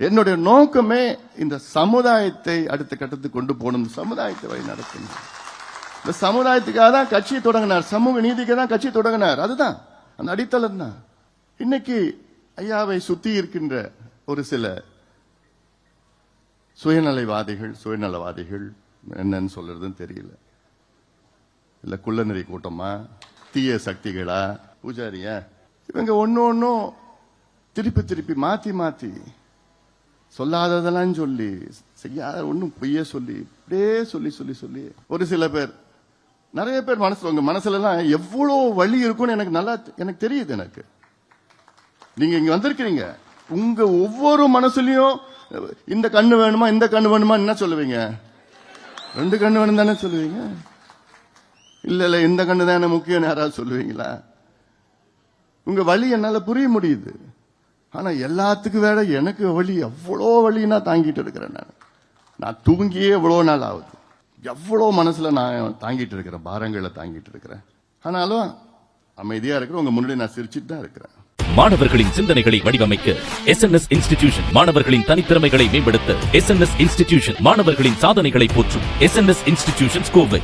என்னுடைய நோக்கமே இந்த சமுதாயத்தை அடுத்த கட்டத்துக்கு கொண்டு போகணும். சமுதாயத்தை வழி நடத்தணும். இந்த சமுதாயத்துக்காக தான் கட்சியை தொடங்கினார். சமூக நீதிக்கு தான் கட்சி தொடங்கினார். அதுதான். அந்த அடித்தளம் தான். இன்னைக்கு ஐயாவை சுத்தி இருக்கின்ற ஒரு சில சுயநலைவாதிகள் சுயநலவாதிகள் என்னன்னு சொல்றதுன்னு தெரியல. இல்ல குள்ளநெறி கூட்டமா? தீய சக்திகளா? பூஜாரியா? இவங்க ஒன்னு ஒன்னும் திருப்பி திருப்பி மாத்தி மாத்தி சொல்லாததெல்லாம் சொல்லி செய்யாத ஒன்றும் பொய்யே சொல்லி இப்படியே சொல்லி சொல்லி சொல்லி. ஒரு சில பேர் நிறைய பேர் மனசுல உங்க மனசுல எவ்வளோ வழி இருக்கும்னு எனக்கு நல்லா எனக்கு தெரியுது எனக்கு. நீங்க இங்க வந்திருக்கிறீங்க. உங்க ஒவ்வொரு மனசுலயும் இந்த கண்ணு வேணுமா இந்த கண்ணு வேணுமா என்ன சொல்லுவீங்க? ரெண்டு கண்ணு வேணும் தானே சொல்லுவீங்க? இல்ல இல்ல இந்த கண்ணு தானே முக்கியம் யாராவது சொல்லுவீங்களா? உங்க வழி என்னால புரிய முடியுது. ஆனால் எல்லாத்துக்கும் வேற எனக்கு வழி எவ்வளோ வழினா தாங்கிட்டு இருக்கிறேன் நான். நான் தூங்கியே எவ்வளோ நாள் ஆகுது. எவ்வளோ மனசில் நான் தாங்கிட்டு இருக்கிறேன் பாரங்களை தாங்கிட்டு இருக்கிறேன். ஆனாலும் அமைதியாக இருக்கிற உங்கள் முன்னாடி நான் சிரிச்சிட்டு தான் இருக்கிறேன். மாணவர்களின் சிந்தனைகளை வடிவமைக்க எஸ் என் எஸ் இன்ஸ்டிடியூஷன் மாணவர்களின் தனித்திறமைகளை மேம்படுத்த எஸ் என் எஸ் இன்ஸ்டிடியூஷன் மாணவர்களின் சாதனைகளை போற்றும் S N S institution Kovai